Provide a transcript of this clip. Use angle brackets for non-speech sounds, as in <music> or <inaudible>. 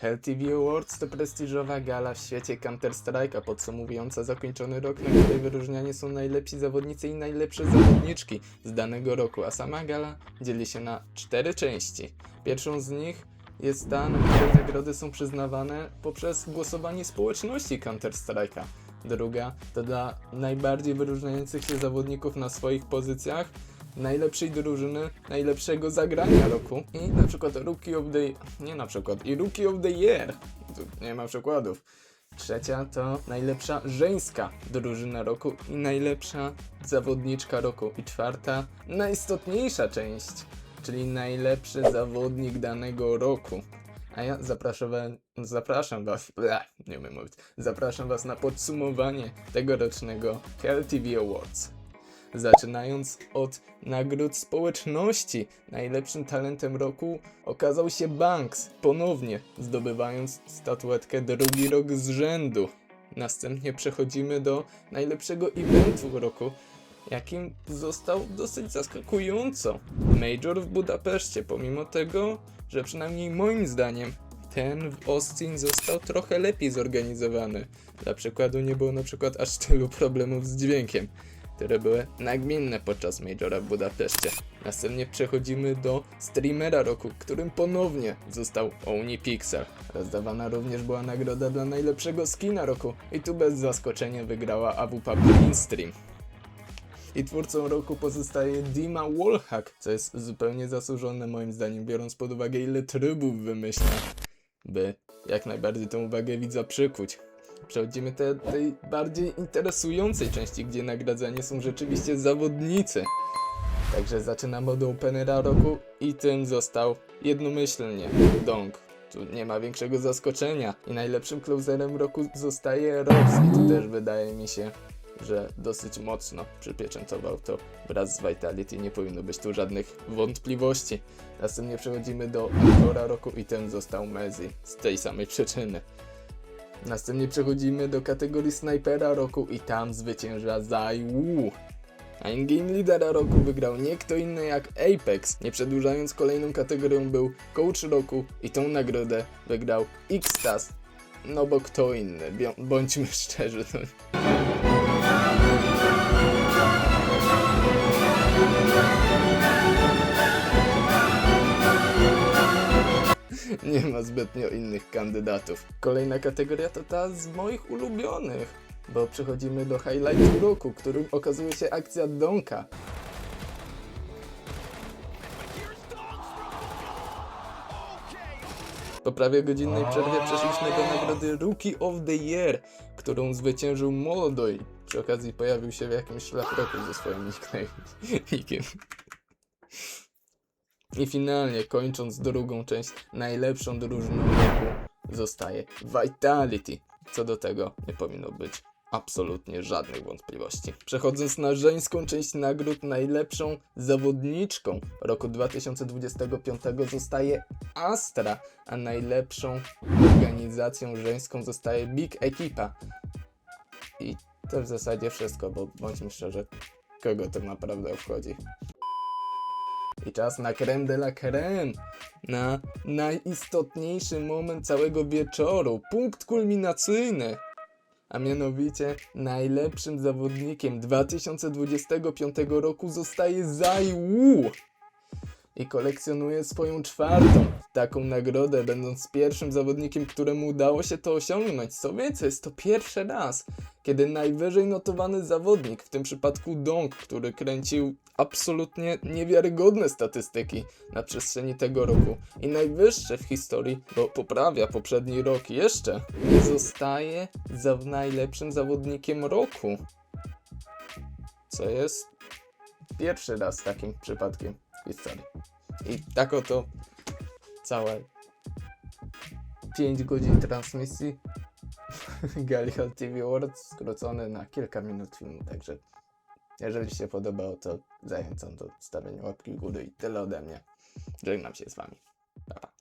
Hell TV Awards to prestiżowa gala w świecie Counter-Strike'a podsumowująca zakończony rok, na której wyróżniani są najlepsi zawodnicy i najlepsze zawodniczki z danego roku, a sama gala dzieli się na cztery części. Pierwszą z nich jest ta, na której nagrody są przyznawane poprzez głosowanie społeczności Counter-Strike'a. Druga to dla najbardziej wyróżniających się zawodników na swoich pozycjach, najlepszej drużyny, najlepszego zagrania roku i na przykład Rookie of the... nie na przykład, i Rookie of the Year. Tu nie ma przykładów. Trzecia to najlepsza żeńska drużyna roku i najlepsza zawodniczka roku. I czwarta, najistotniejsza część, czyli najlepszy zawodnik danego roku. A ja zapraszam, zapraszam was, bleh, nie umiem mówić, zapraszam was na podsumowanie tegorocznego Hell TV Awards. Zaczynając od nagród społeczności, najlepszym talentem roku okazał się Banks, ponownie zdobywając statuetkę drugi rok z rzędu. Następnie przechodzimy do najlepszego eventu roku, jakim został dosyć zaskakująco Major w Budapeszcie, pomimo tego, że przynajmniej moim zdaniem ten w Austin został trochę lepiej zorganizowany. Dla przykładu nie było na przykład aż tylu problemów z dźwiękiem które były nagminne podczas Majora w Budapeszcie. Następnie przechodzimy do streamera roku, którym ponownie został Oni Pixel. Rozdawana również była nagroda dla najlepszego skina roku i tu bez zaskoczenia wygrała AWP Stream. I twórcą roku pozostaje Dima Wallhack, co jest zupełnie zasłużone moim zdaniem, biorąc pod uwagę ile trybów wymyśla, by jak najbardziej tę uwagę widza przykuć. Przechodzimy do tej bardziej interesującej części, gdzie nagradzani są rzeczywiście zawodnicy. Także zaczynamy od Openera roku i tym został jednomyślnie Dong. Tu nie ma większego zaskoczenia. I najlepszym closerem roku zostaje Robs i tu też wydaje mi się, że dosyć mocno przypieczętował to wraz z Vitality. Nie powinno być tu żadnych wątpliwości. Następnie przechodzimy do aktora roku i ten został Mezi z tej samej przyczyny. Następnie przechodzimy do kategorii snajpera roku i tam zwycięża Zai. A in-game lidera roku wygrał nie kto inny jak Apex. Nie przedłużając kolejną kategorią był coach roku i tą nagrodę wygrał Xtas. No bo kto inny, bądźmy <laughs> szczerzy. Nie ma zbytnio innych kandydatów. Kolejna kategoria to ta z moich ulubionych, bo przechodzimy do highlightu roku, którym okazuje się akcja Donka. Po prawie godzinnej przerwie przeszliśmy do nagrody Rookie of the Year, którą zwyciężył Molodoj. Przy okazji pojawił się w jakimś szlafroku ze swoim nickname- nickiem. I finalnie, kończąc drugą część, najlepszą drużyną roku zostaje Vitality. Co do tego nie powinno być absolutnie żadnych wątpliwości. Przechodząc na żeńską część nagród, najlepszą zawodniczką roku 2025 zostaje Astra, a najlepszą organizacją żeńską zostaje Big Ekipa. I to w zasadzie wszystko, bo bądźmy szczerzy, kogo to naprawdę obchodzi. I czas na creme de la creme. Na najistotniejszy moment całego wieczoru. Punkt kulminacyjny. A mianowicie najlepszym zawodnikiem 2025 roku zostaje Zai Wu. I kolekcjonuje swoją czwartą taką nagrodę, będąc pierwszym zawodnikiem, któremu udało się to osiągnąć. Co więcej, jest to pierwszy raz, kiedy najwyżej notowany zawodnik, w tym przypadku Dong, który kręcił absolutnie niewiarygodne statystyki na przestrzeni tego roku i najwyższe w historii, bo poprawia poprzedni rok jeszcze, zostaje za najlepszym zawodnikiem roku. Co jest pierwszy raz takim przypadkiem historii. I tak oto całe 5 godzin transmisji <laughs> Gallial TV Awards skrócone na kilka minut filmu, także jeżeli się podobało, to zachęcam do stawienia łapki w górę i tyle ode mnie. Żegnam się z wami. Pa, pa.